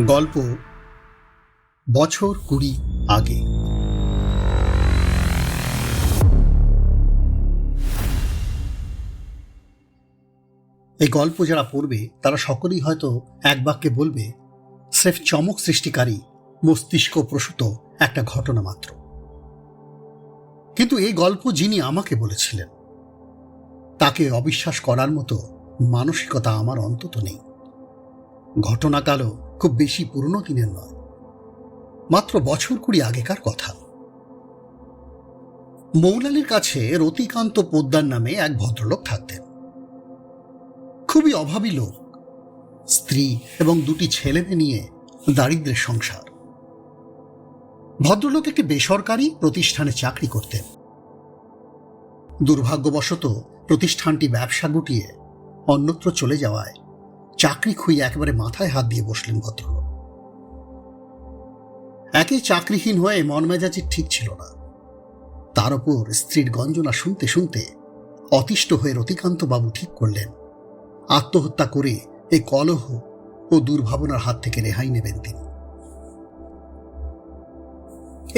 গল্প বছর কুড়ি আগে। এই গল্প যারা পড়বে, তারা সকলেই হয়তো এক বাক্যে বলবে, স্রেফ চমক সৃষ্টিকারী, মস্তিষ্ক প্রসূত একটা ঘটনা মাত্র। কিন্তু এই গল্প যিনি আমাকে বলেছিলেন, তাকে অবিশ্বাস করার মতো মানসিকতা আমার অন্তত নেই। ঘটনাকালও খুব বেশি পুরনো দিনের নয়। মাত্র বছর কুড়ি আগেকার কথা। মৌলালির কাছে রতিকান্ত পোদ্দার নামে এক ভদ্রলোক থাকতেন। খুবই অভাবী লোক। স্ত্রী এবং দুটি ছেলে মেয়ে নিয়ে দারিদ্রের সংসার। ভদ্রলোক একটি বেসরকারি প্রতিষ্ঠানে চাকরি করতেন। দুর্ভাগ্যবশত প্রতিষ্ঠানটি ব্যবসা গুটিয়ে অন্যত্র চলে যাওয়ায় চাকরি খুঁয়ে একেবারে মাথায় হাত দিয়ে বসলেন ভদ্রলোক। একে চাকরিহীন হয়ে মন মেজাজি ঠিক ছিল না। তার উপর স্ত্রীর গঞ্জনা শুনতে শুনতে অতিষ্ঠ হয়ে রতিকান্ত বাবু ঠিক করলেন, আত্মহত্যা করে এই কলহ ও দুর্ভাবনার হাত থেকে রেহাই নেবেন তিনি।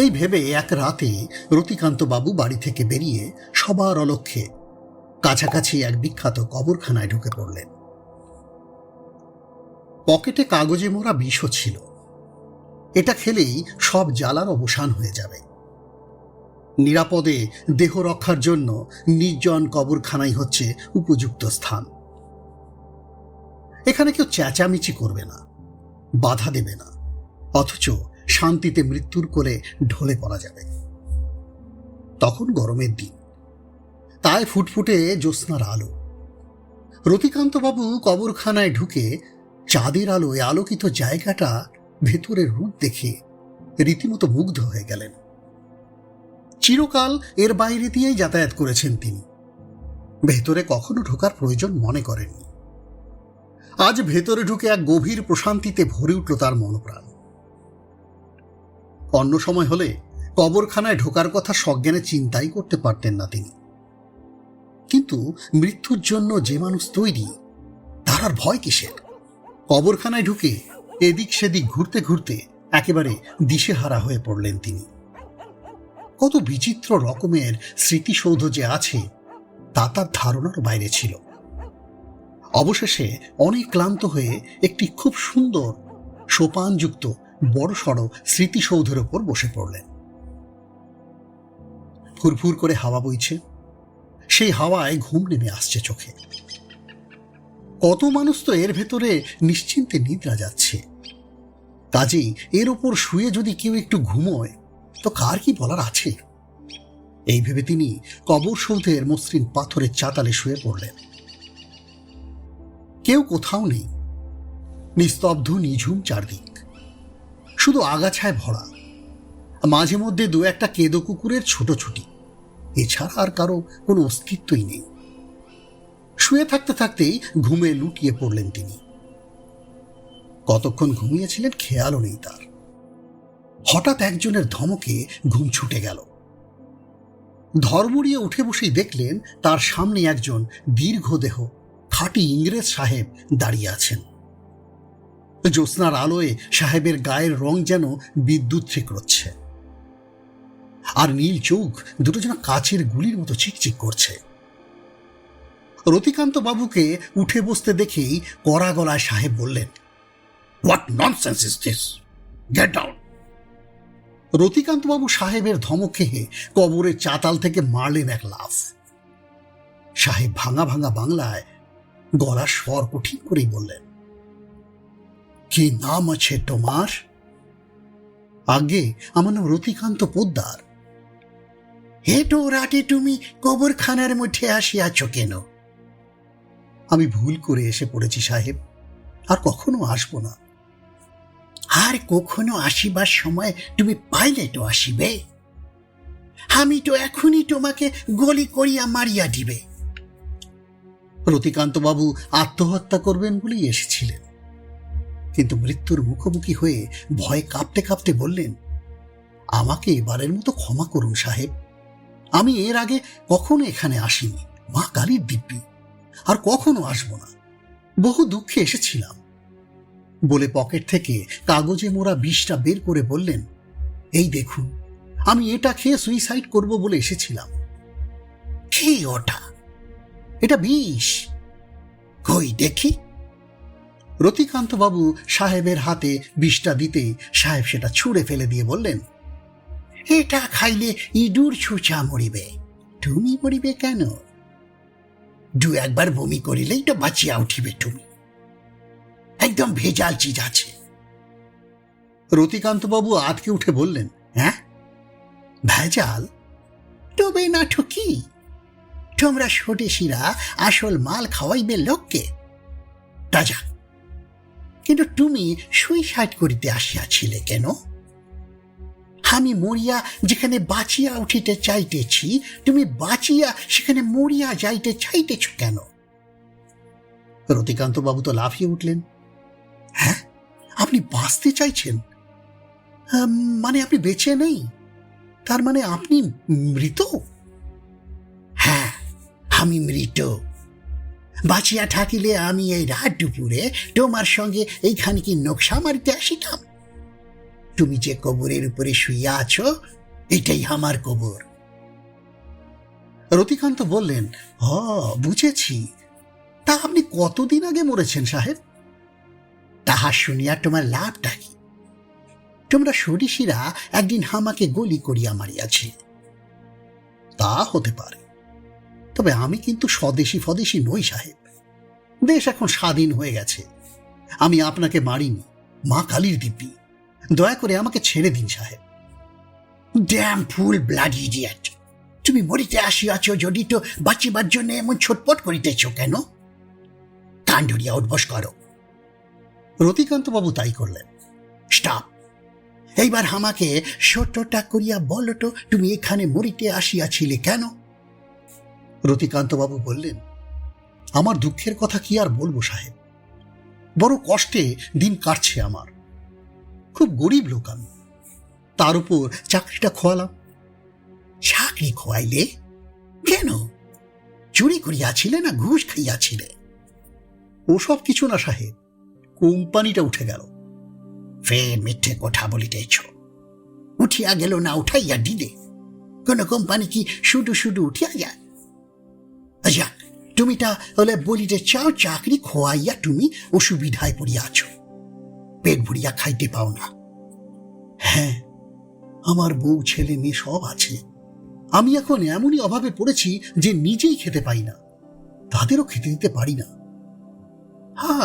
এই ভেবে এক রাতে রতিকান্ত বাবু বাড়ি থেকে বেরিয়ে সবার অলক্ষ্যে কাছাকাছি এক বিখ্যাত কবরখানায় ঢুকে পড়লেন। পকেটে কাগজে মোড়া বিষও ছিল। এটা খেলেই সব জ্বালার অবসান হয়ে যাবে। নিরাপদে দেহ রক্ষার জন্য নির্জন কবরখানাই হচ্ছে উপযুক্ত স্থান। এখানে কেউ চেঁচামেচি করবে না, বাধা দেবে না, অথচ শান্তিতে মৃত্যুর কোলে ঢলে পড়া যাবে। তখন গরমের দিন, তাই ফুটফুটে জ্যোৎস্নার আলো। রতিকান্তবাবু কবরখানায় ঢুকে চাঁদের আলোয় আলোকিত জায়গাটা ভেতরের রূপ দেখে রীতিমতো মুগ্ধ হয়ে গেলেন। চিরকাল এর বাইরে দিয়েই যাতায়াত করেছেন তিনি। ভেতরে কখনো ঢোকার প্রয়োজন মনে করেননি। আজ ভেতরে ঢুকে এক গভীর প্রশান্তিতে ভরে উঠল তার মনপ্রাণ। অন্য সময় হলে কবরখানায় ঢোকার কথা সজ্ঞানে চিন্তাই করতে পারতেন না তিনি। কিন্তু মৃত্যুর জন্য যে মানুষ তৈরি, তার আর ভয় কিসের? কবরখানায় ঢুকে এদিক সেদিক ঘুরতে ঘুরতে একেবারে দিশেহারা হয়ে পড়লেন তিনি। কত বিচিত্র রকমের স্মৃতিসৌধ যে আছে, তা তার ধারণার বাইরে ছিল। অবশেষে অনেক ক্লান্ত হয়ে একটি খুব সুন্দর সোপানযুক্ত বড়সড় স্মৃতিসৌধের ওপর বসে পড়লেন। ফুরফুর করে হাওয়া বইছে, সেই হাওয়ায় ঘুম নেমে আসছে চোখে। কত মানুষ তো এর ভেতরে নিশ্চিন্তে নিদ্রা যাচ্ছে। কাজেই এর ওপর শুয়ে যদি কেউ একটু ঘুমোয়, তো কার কি বলার আছে? এই ভেবে তিনি কবর সৌধের মসৃণ পাথরের চাতালে শুয়ে পড়লেন। কেউ কোথাও নেই। নিস্তব্ধ, নিঝুম চারদিক। শুধু আগাছায় ভরা। মাঝে মধ্যে দু একটা কেদো কুকুরের ছোট ছুটি। এছাড়া আর কারও কোনো অস্তিত্বই নেই। শুয়ে থাকতে থাকতেই ঘুমে লুটিয়ে পড়লেন তিনি। কতক্ষণ ঘুমিয়েছিলেন খেয়ালও নেই তার। হঠাৎ একজনের ধমকে ঘুম ছুটে গেল। ধর্মড়িয়ে উঠে বসেই দেখলেন তার সামনে একজন দীর্ঘদেহ খাঁটি ইংরেজ সাহেব দাঁড়িয়ে আছেন। জ্যোৎস্নার আলোয় সাহেবের গায়ের রং যেন বিদ্যুৎ ঠিকরচ্ছে আর নীল চোখ দুটো যেন কাচের গুলির মতো চিকচিক করছে। রতিকান্ত বাবুকে উঠে বসতে দেখেই কড়া গলায় সাহেব বললেন what nonsense is this get down Ratikanta babu সাহেবের ধমক খেয়ে কবরের চাতাল থেকে মারলেন এক লাফ। সাহেব ভাঙা ভাঙা বাংলায় গলার স্বর কঠিন করেই বললেন, কি নাম আছে তোমার? আগে আমার নাম রতিকান্ত পোদ্দার। হেটো রাতে তুমি কবরখানার মধ্যে আসিয়াছ কেন? আমি ভুল করে এসে পড়েছি, সাহেব। আর কখনো আসব না। আর কখনো আসিবার সময় তুমি পাইলে তো আসিবে। আমি তো এখনই তোমাকে গলি করিয়া মারিয়া দিবে। রতিকান্ত বাবু আত্মহত্যা করবেন বলেই এসেছিলেন। কিন্তু মৃত্যুর মুখোমুখি হয়ে ভয়ে কাঁপতে কাঁপতে বললেন, আমাকে এবারের মতো ক্ষমা করুন, সাহেব। আমি এর আগে কখনো এখানে আসিনি। মা কালীর দিব্যি। আর কখনো আসব না। বহু দুঃখে এসেছিলাম। বলে পকেট থেকে কাগজে মোড়া বিষটা বের করে বললেন, এই দেখুন, আমি এটা খেয়ে সুইসাইড করব বলে এসেছিলাম। কি ওটা? এটা বিষ। কই দেখি? রতিকান্তবাবু সাহেবের হাতে বিষটা দিতেই সাহেব সেটা ছুঁড়ে ফেলে দিয়ে বললেন, এটা খাইলে ইঁদুর ছুঁচা মরিবে। তুমি মরিবে কেন? দু একবার বমি করিলেই তো বাঁচিয়া উঠিবে তুমি। একদম ভেজাল চিজ আছে। রতিকান্তবাবু আটকে উঠে বললেন হ্যাঁ? ভেজাল? তবে না ঠকি তোমরা স্বদেশীরা আসল মাল খাওয়াইবে লোককে। রাজা কিন্তু তুমি সুইসাইড করিতে আসিয়াছিলে কেন? আমি মরিয়া যেখানে বাঁচিয়া উঠিতে চাইতেছি, তুমি বাঁচিয়া সেখানে মরিয়া যাইতে চাইতেছ কেন? রতিকান্ত বাবু তো লাফিয়ে উঠলেন। হ্যাঁ আপনি বাঁচতে চাইছেন? মানে আপনি বেঁচে নেই? তার মানে আপনি মৃত? হ্যাঁ আমি মৃত। বাঁচিয়া থাকিলে আমি এই রাত দুপুরে তোমার সঙ্গে এইখানে কি নকশা মারিতে আসিতাম? তুমি যে কবরের উপরে শুইয়া আছো, এটাই আমার কবর। রতিকান্ত বললেন, হ, বুঝেছি। তা আপনি কতদিন আগে মরেছেন, সাহেব? তাহা শুনিয়া তোমার লাভটা কি? তোমরা সরিষিরা একদিন হামাকে গলি করিয়া মারিয়াছি। তা হতে পারে। তবে আমি কিন্তু স্বদেশী ফদেশী নই, সাহেব। দেশ এখন স্বাধীন হয়ে গেছে। আমি আপনাকে মারিনি, মা কালীর দিব্যি। দয়া করে আমাকে ছেড়ে দিন, সাহেব। ড্যাম ফুল ব্লাড ইডিয়াট তুমি মরিতে আসিয়াছ, যদি তো বাঁচিবার জন্য এমন ছটপট করিতেছ কেন? ধরিয়া উদ্বস করো। রতিকান্ত বাবু তাই করলেন। স্টপ এইবার আমাকে সত্যটা করিয়া বলো তো, তুমি এখানে মরিতে আসিয়াছিলে কেন? রতিকান্তবাবু বললেন, আমার দুঃখের কথা কি আর বলব, সাহেব? বড় কষ্টে দিন কাটছে আমার। খুব গরিব লোক আমি। তার উপর চাকরিটা খোয়ালাম। চাকরি খোয়াইলে কেন? চুরি করিয়াছিলে না ঘুষ খাইয়াছিলে? ওসব কিছু না সাহেব, কোম্পানিটা উঠে গেল। ফের মিথ্যে কথা বলিতেছ। উঠিয়া গেল না উঠাইয়া দিলে? কোন কোম্পানি কি শুধু শুধু উঠিয়া যায়? আচ্ছা তুমি তা হলে বলিতে চাও চাকরি খোয়াইয়া তুমি অসুবিধায় পড়িয়াছ। পেট ভরিয়া খাইতে পাও না। হ্যাঁ আমার বউ, ছেলে, মেয়ে সব আছে। আমি এখন এমনই অভাবে পড়েছি যে নিজেই খেতে পাই না। তাদেরও খেতে দিতে পারি না। হা,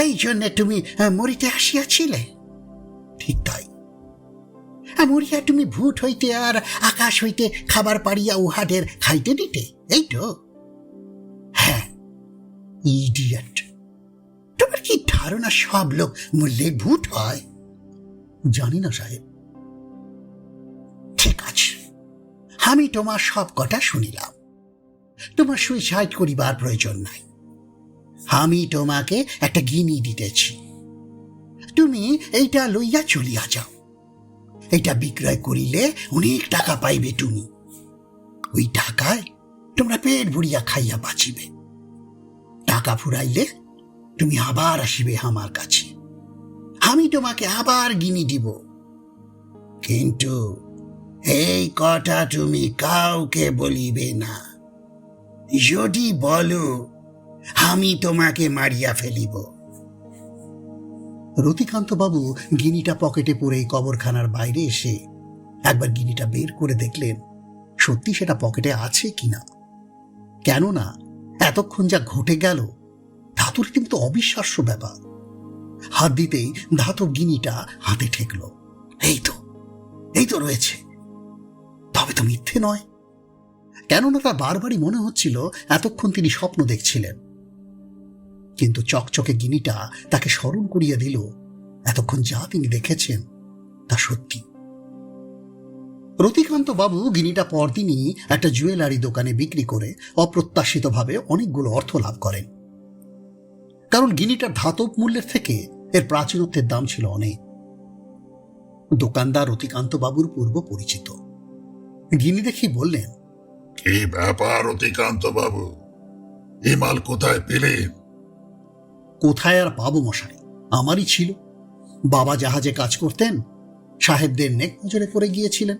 এই জন্য তুমি মরিতে আসিয়াছিলে। ঠিক তাই। মরিয়া, তুমি ভূত হইতে আর আকাশ হইতে খাবার পাড়িয়া উহাদের খাইতে দিতে এই তো হ্যাঁ ইডিয়েট। তোমার কি ধারণা সব লোক মূল্যে ভূত হয়। জানি না সাহেব। ঠিক আছে। আমি তোমার সব কথা শুনিলাম। তোমার সুইসাইড করিবার প্রয়োজন নাই। আমি তোমাকে একটা গিনি দিতেছি। তুমি এইটা লইয়া চলিয়া যাও। এটা বিক্রয় করিলে অনেক টাকা পাইবে তুমি। ওই টাকায় তোমরা পেট ভরিয়া খাইয়া বাঁচিবে। টাকা ফুরাইলে তুমি আবার আসিবে আমার কাছে। আমি তোমাকে আবার গিনি দিব। কিন্তু এই কথা তুমি কাউকে বলিবে না। যদি বলো, আমি তোমাকে মারিয়া ফেলিব। রতিকান্ত বাবু গিনিটা পকেটে পরে কবরখানার বাইরে এসে একবার গিনিটা বের করে দেখলেন, সত্যি সেটা পকেটে আছে কিনা? কেননা এতক্ষণ যা ঘটে গেল ধাতুর কিন্তু অবিশ্বাস্য ব্যাপার। হাত দিতেই ধাতব গিনিটা হাতে ঠেকল। এই তো এই তো রয়েছে। তবে তো মিথ্যে নয়। কেননা তার বারবারই মনে হচ্ছিল এতক্ষণ তিনি স্বপ্ন দেখছিলেন। কিন্তু চকচকে গিনিটা তাকে স্মরণ করিয়ে দিল এতক্ষণ যা তিনি দেখেছেন তা সত্যি। রতিকান্ত বাবু গিনিটা পরদিনই একটা জুয়েলারি দোকানে বিক্রি করে অপ্রত্যাশিতভাবে অনেকগুলো অর্থ লাভ করেন। কারণ গিনিটার ধাতব মূল্যের থেকে এর প্রাচীনত্বের দাম ছিল অনেক। দোকানদার রতিকান্ত বাবুর পূর্ব পরিচিত। গিনি দেখি বললেন কি ব্যাপার অতিকান্ত বাবু? এ মাল কোথায় পেলেন? কোথায় আর পাবো মশাই? আমারই ছিল। বাবা জাহাজে কাজ করতেন সাহেবদের নেক নজরে পড়ে গিয়েছিলেন।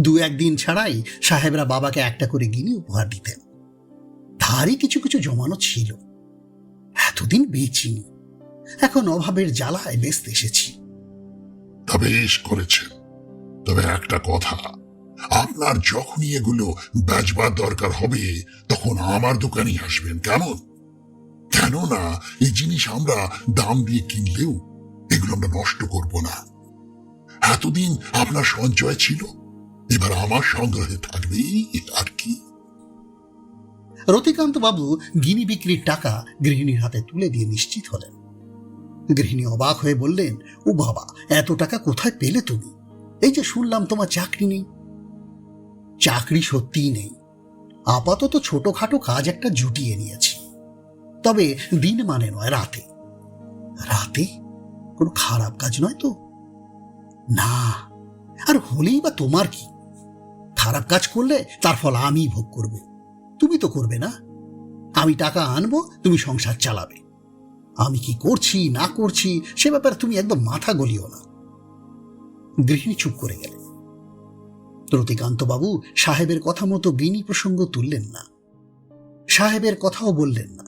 দু একদিন ছাড়াই সাহেবরা বাবাকে একটা করে গিনি উপহার দিতেন। তারই কিছু কিছু জমানো ছিল। এতদিন বেচিনি। এখন অভাবের জ্বালায় বেচতে এসেছি। তা বেশ করেছেন। তবে একটা কথা, আপনার যখনই এগুলো বেচবার দরকার হবে, তখন আমার দোকানেই আসবেন, কেমন? কেননা, এই জিনিস আমরা দাম দিয়ে কিনলেও এগুলো আমরা নষ্ট করব না। এতদিন আপনার সঞ্চয় ছিল, এবার আমার সংগ্রহে থাকবে, আর কি? রতিকান্ত বাবু গিনি বিক্রির টাকা গৃহিণীর হাতে তুলে দিয়ে নিশ্চিত হলেন। গৃহিণী অবাক হয়ে বললেন, ও বাবা, এত টাকা কোথায় পেলে তুমি? এই যে শুনলাম তোমার চাকরি নেই। চাকরি সত্যিই নেই। আপাতত ছোটখাটো কাজ একটা জুটিয়ে নিয়েছি। তবে দিন মানে নয়, রাতে। রাতে? কোনো খারাপ কাজ নয় তো? না। আর হলেই বা তোমার কি? খারাপ কাজ করলে তার ফল আমি ভোগ করব। তুমি তো করবে না। আমি টাকা আনব, তুমি সংসার চালাবে। আমি কি করছি, না করছি, সে ব্যাপারে তুমি একদম মাথা গলিও না। গৃহিণী চুপ করে গেলেন। রতিকান্ত বাবু সাহেবের কথা মতো গিনি প্রসঙ্গ তুললেন না। সাহেবের কথাও বললেন না।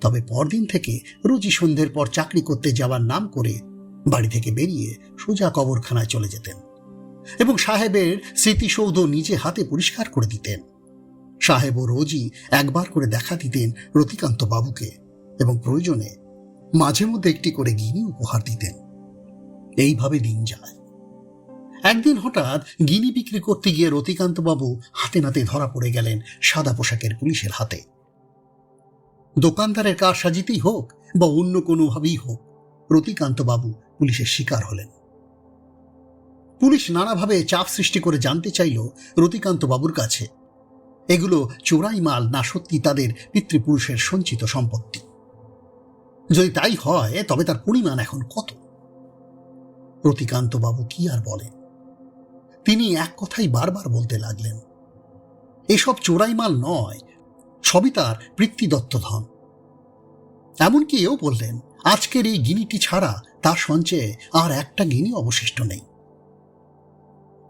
তবে পরদিন থেকে রুজি সন্ধ্যের পর চাকরি করতে যাওয়ার নাম করে বাড়ি থেকে বেরিয়ে সোজা কবরখানায় চলে যেতেন এবং সাহেবের স্মৃতিসৌধ নিজে হাতে পরিষ্কার করে দিতেন। সাহেবও রোজই একবার করে দেখা দিতেন রতিকান্ত বাবুকে এবং প্রয়োজনে মাঝে মধ্যে একটি করে গিনি উপহার দিতেন। এইভাবে দিন যায়। একদিন হঠাৎ গিনি বিক্রি করতে গিয়ে রতিকান্ত বাবু হাতে নাতে ধরা পড়ে গেলেন সাদা পোশাকের পুলিশের হাতে। দোকানদারের কার সাজিতেই হোক বা অন্য কোনোভাবেই হোক, রতিকান্ত বাবু পুলিশের শিকার হলেন। পুলিশ নানাভাবে চাপ সৃষ্টি করে জানতে চাইল রতিকান্ত বাবুর কাছে। এগুলো মাল, না সত্যি তাদের পিতৃপুরুষের সঞ্চিত সম্পত্তি। যদি তাই হয়, তবে তার পরিমাণ এখন কত? রতিকান্ত বাবু কি আর বলেন? তিনি এক কথাই বারবার বলতে লাগলেন, এসব মাল নয়, সবই তার বৃত্তিদত্ত ধন। এমনকি এও বললেন, আজকের এই গিনিটি ছাড়া তার সঞ্চয়ে আর একটা গিনি অবশিষ্ট নেই।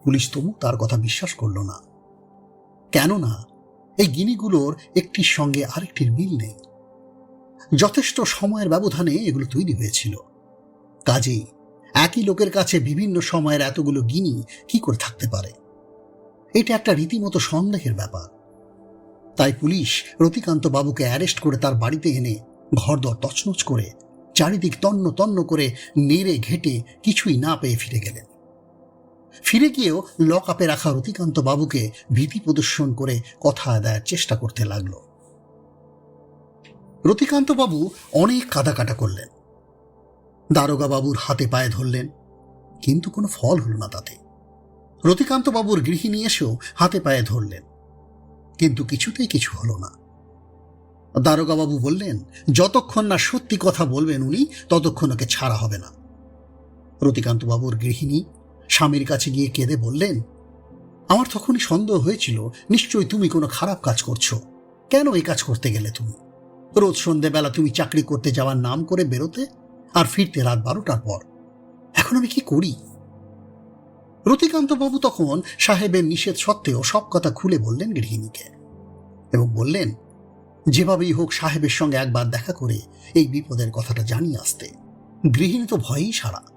পুলিশ তবু তার কথা বিশ্বাস করল না। কেননা এই গিনিগুলোর একটির সঙ্গে আরেকটির মিল নেই। যথেষ্ট সময়ের ব্যবধানে এগুলো তৈরি হয়েছিল। কাজেই একই লোকের কাছে বিভিন্ন সময়ের এতগুলো গিনি কি করে থাকতে পারে? এটা একটা রীতিমতো সন্দেহের ব্যাপার। তাই পুলিশ রতিকান্ত বাবুকে অ্যারেস্ট করে তার বাড়িতে এনে ঘরদর তছনছ করে চারিদিক তন্ন তন্ন করে নেড়ে ঘেটে কিছুই না পেয়ে ফিরে গেলেন। ফিরে গিয়েও লক আপে রাখা রতিকান্ত বাবুকে ভীতি প্রদর্শন করে কথা আদায়ের চেষ্টা করতে লাগল। রতিকান্ত বাবু অনেক কাদা কাটা করলেন। দারোগা বাবুর হাতে পায়ে ধরলেন, কিন্তু কোনো ফল হল না তাতে। রতিকান্ত বাবুর গৃহিণী এসেও হাতে পায়ে ধরলেন, কিন্তু কিছুতেই কিছু হলো না। দারোগা বাবু বললেন, যতক্ষণ না সত্যি কথা বলবেন উনি, ততক্ষণ ওকে ছাড়া হবে না। রতিকান্ত বাবুর গৃহিণী স্বামীর কাছে গিয়ে কেঁদে বললেন, আমার তখনই সন্দেহ হয়েছিল, নিশ্চয়ই তুমি কোনো খারাপ কাজ করছ। কেন এই কাজ করতে গেলে তুমি? রোজ সন্ধেবেলা তুমি চাকরি করতে যাওয়ার নাম করে বেরোতে আর ফিরতে রাত বারোটার পর। এখন আমি কি করি? রতিকান্তবাবু তখন সাহেবের নিষেধ সত্ত্বেও সব কথা খুলে বললেন গৃহিণীকে এবং বললেন, যেভাবেই হোক সাহেবের সঙ্গে একবার দেখা করে এই বিপদের কথাটা জানিয়ে আসতে। গৃহিণী তো ভয়েই সারা।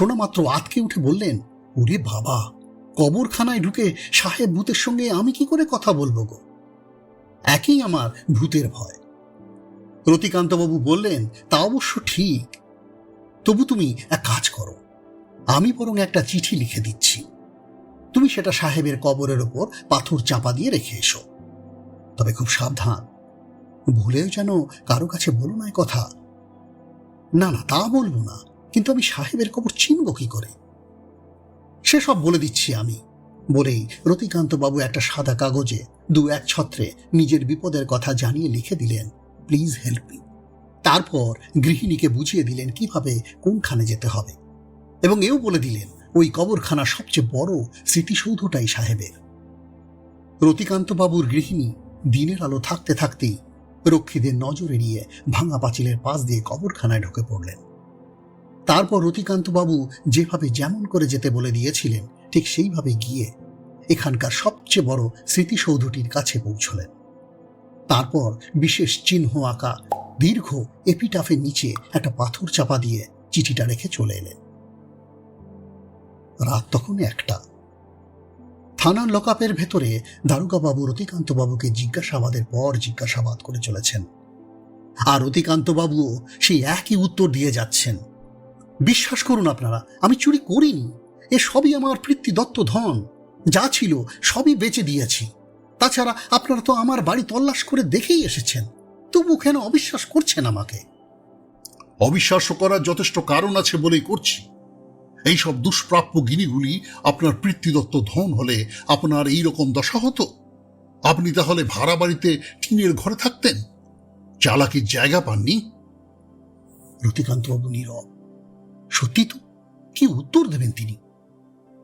শোনা মাত্র আতকে উঠে বললেন, ওরে বাবা, কবরখানায় ঢুকে সাহেব ভূতের সঙ্গে আমি কি করে কথা বলব গো? একই আমার ভূতের ভয়। রতিকান্তবাবু বললেন, তা অবশ্য ঠিক। তবু তুমি এক কাজ করো, আমি বরং একটা চিঠি লিখে দিচ্ছি। তুমি সেটা সাহেবের কবরের ওপর পাথর চাপা দিয়ে রেখে এসো। তবে খুব সাবধান, ভুলেও যেন কারও কাছে বলো না কথা। না না, তা বলব না। কিন্তু আমি সাহেবের কবর চিনব কি করে? সেসব বলে দিচ্ছি আমি বলেই রতিকান্ত বাবু একটা সাদা কাগজে দু এক ছত্রে নিজের বিপদের কথা জানিয়ে লিখে দিলেন, প্লিজ হেল্প মি। তারপর গৃহিণীকে বুঝিয়ে দিলেন কীভাবে কোনখানে যেতে হবে। এবং এও বলে দিলেন, ওই কবরখানা সবচেয়ে বড় স্মৃতিসৌধটাই সাহেবের। রতিকান্ত বাবুর গৃহিণী দিনের আলো থাকতে থাকতেই রক্ষীদের নজর এড়িয়ে ভাঙা পাঁচিলের পাশ দিয়ে কবরখানায় ঢুকে পড়লেন। তারপর রতিকান্তবাবু যেভাবে যেমন করে যেতে বলে দিয়েছিলেন, ঠিক সেইভাবে গিয়ে এখানকার সবচেয়ে বড় স্মৃতিসৌধটির কাছে পৌঁছলেন। তারপর বিশেষ চিহ্ন আঁকা দীর্ঘ এপিটাফের নিচে একটা পাথর চাপা দিয়ে চিঠিটা রেখে চলে এলেন। রাত তখন একটা। থানার লকআপের ভেতরে দারোগাবাবু রতিকান্তবাবুকে জিজ্ঞাসাবাদের পর জিজ্ঞাসাবাদ করে চলেছেন। আর রতিকান্তবাবুও সেই একই উত্তর দিয়ে যাচ্ছেন। বিশ্বাস করুন আপনারা, আমি চুরি করিনি। এ সবই আমার দত্ত ধন, যা ছিল সবই বেচে দিয়েছি। তাছাড়া আপনারা তো আমার বাড়ি তল্লাশ করে দেখেই এসেছেন, তবু কেন অবিশ্বাস করছেন আমাকে? অবিশ্বাস করার যথেষ্ট কারণ আছে বলেই করছি। এইসব দুষ্প্রাপ্য গিনিগুলি আপনার পিতৃদত্ত ধন হলে আপনার এই রকম দশা হতো? আপনি তাহলে ভাড়া বাড়িতে টিনের ঘরে থাকতেন? চালাকির জায়গা পাননি? রতিকান্তবাবু নীরব। সত্যি তো? কি উত্তর দেবেন তিনি?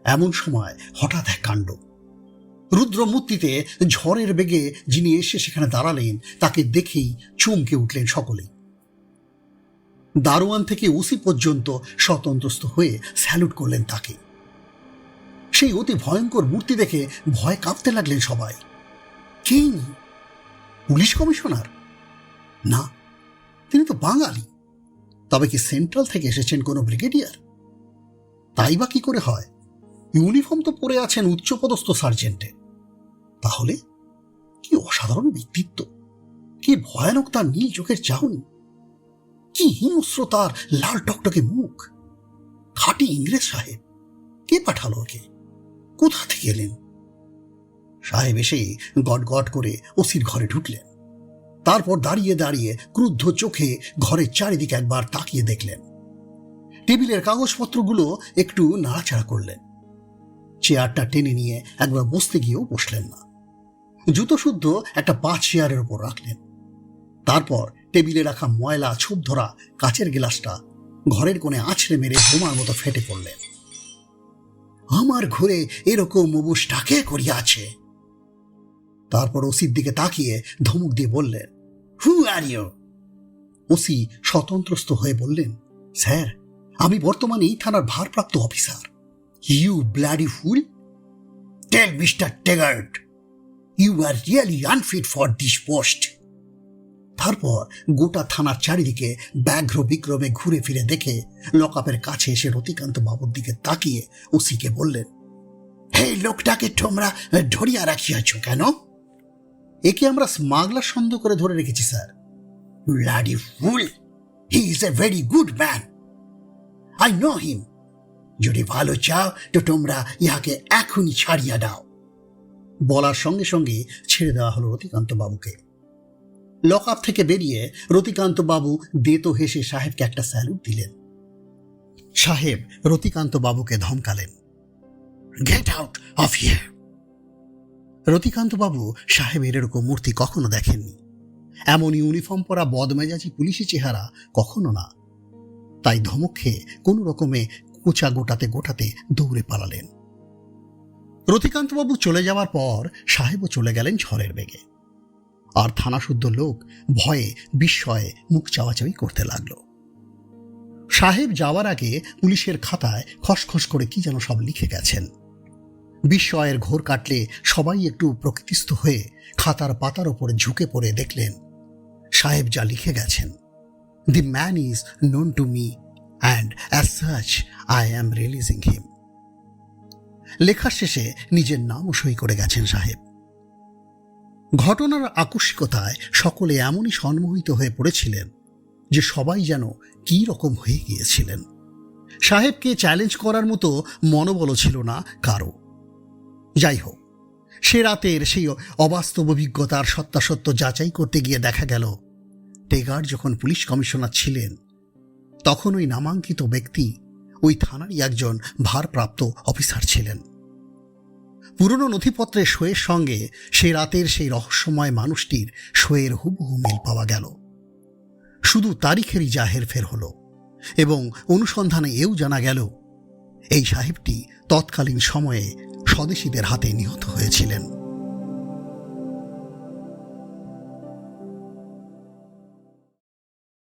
এমন সময় হঠাৎ এক কাণ্ড। রুদ্রমূর্তিতে ঝড়ের বেগে যিনি এসে সেখানে দাঁড়ালেন, তাকে দেখেই চমকে উঠলেন সকলেই দারোয়ান থেকে উসি পর্যন্ত স্বতন্ত্রস্ত হয়ে স্যালুট করলেন তাকে। সেই অতি ভয়ঙ্কর মূর্তি দেখে ভয় কাঁপতে লাগলেন সবাই। কে পুলিশ কমিশনার? না, তিনি তো বাঙালি। তবে কি সেন্ট্রাল থেকে এসেছেন কোনো ব্রিগেডিয়ার? তাই বা কি করে হয়? ইউনিফর্ম তো পরে আছেন উচ্চপদস্থ সার্জেন্টে। তাহলে কি অসাধারণ ব্যক্তিত্ব? কি ভয়ানক তার নীল চোখের চাহনি? কি হিংস্র তার লাল টকটকে মুখ? খাঁটি ইংরেজ সাহেব, কে পাঠালো ওকে? কোথা থেকে এলেন? সাহেব এসে গট গট করে ওসির ঘরে ঢুকলেন। তারপর দাঁড়িয়ে দাঁড়িয়ে ক্রুদ্ধ চোখে ঘরের চারিদিকে একবার তাকিয়ে দেখলেন। টেবিলের কাগজপত্রগুলো একটু নাড়াচাড়া করলেন। চেয়ারটা টেনে নিয়ে একবার বসতে গিয়েও বসলেন না। জুতো শুদ্ধ একটা পা চেয়ারের ওপর রাখলেন। তারপর টেবিলে রাখা ময়লা ছোপ ধরা কাচের গ্লাসটা ঘরের কোণে আছড়ে মেরে বোমার মতো ফেটে পড়লেন। আমার ঘরে এরকম অবুষ্ঠাকে করিয়া আছে তারপর ওসির দিকে তাকিয়ে ধমুক দিয়ে বললেন হু আর ইউ ওসি স্বতন্ত্রস্থ হয়ে বললেন, স্যার, আমি বর্তমানে এই থানার ভারপ্রাপ্ত officer. You bloody fool tell mister Tegart you are really unfit for this post তারপর গোটা থানার চারিদিকে ব্যাঘ্র বিক্রমে ঘুরে ফিরে দেখে লকআপের কাছে এসে রতিকান্ত বাবুর দিকে তাকিয়ে ওসিকে বললেন, এই লোকটাকে তোমরা ধরিয়া রাখিয়াছ কেন? একে আমরা স্মাগলার সন্দেহ করে ধরে রেখেছি, sir. Bloody fool, he is a very good man. I know him. যদি ভালো চাও, তো তোমরা ইহাকে এখনই ছাড়িয়া দাও। বলার সঙ্গে সঙ্গে ছেড়ে দেওয়া হলো রতিকান্ত বাবুকে লক আপ থেকে বেরিয়ে রতিকান্ত বাবু দেতো হেসে সাহেবকে একটা স্যালুট দিলেন। সাহেব রতিকান্ত বাবুকে ধমকালেন get out of here Ratikanta babu সাহেবের এরকম মূর্তি কখনো দেখেননি। এমন ইউনিফর্ম পরা বদমেজাজি পুলিশি চেহারা কখনো না। তাই ধমক খেয়ে কোনো রকমে কোচা গোটাতে গোটাতে দৌড়ে পালালেন। রতিকান্তবাবু চলে যাওয়ার পর সাহেবও চলে গেলেন ঝড়ের বেগে। আর থানাশুদ্ধ লোক ভয়ে, বিস্ময়ে মুখ চাওয়াচাওয়ি করতে লাগল। সাহেব যাওয়ার আগে পুলিশের খাতায় খসখস করে কি যেন সব লিখে গেছেন। বিস্ময়ের ঘোর কাটলে সবাই একটু প্রকৃতিস্থ হয়ে খাতার পাতার ওপরে ঝুঁকে পড়ে দেখলেন, সাহেব যা লিখে গেছেন। The man is known to me and as such I am releasing him লেখার শেষে নিজের নামও সই করে গেছেন সাহেব। ঘটনার আকস্মিকতায় সকলে এমনই সম্মোহিত হয়ে পড়েছিলেন যে সবাই যেন কী রকম হয়ে গিয়েছিলেন। সাহেবকে চ্যালেঞ্জ করার মতো মনোবলও ছিল না কারও। যাই হোক সে রাতের সেই অবাস্তব অভিজ্ঞতার সত্যাসত্য যাচাই করতে গিয়ে দেখা গেল, টেগার যখন পুলিশ কমিশনার ছিলেন, তখন ওই নামাঙ্কিত ব্যক্তি ওই থানারই একজন ভারপ্রাপ্ত অফিসার ছিলেন। পুরনো নথিপত্রের শোয়ের সঙ্গে সে রাতের সেই রহস্যময় মানুষটির শোয়ের হুবহু মিল পাওয়া গেল। শুধু তারিখেরই যা হেরফের হল এবং অনুসন্ধানে এও জানা গেল, এই সাহেবটি তৎকালীন সময়ে স্বদেশীদের হাতে নিহত হয়েছিলেন।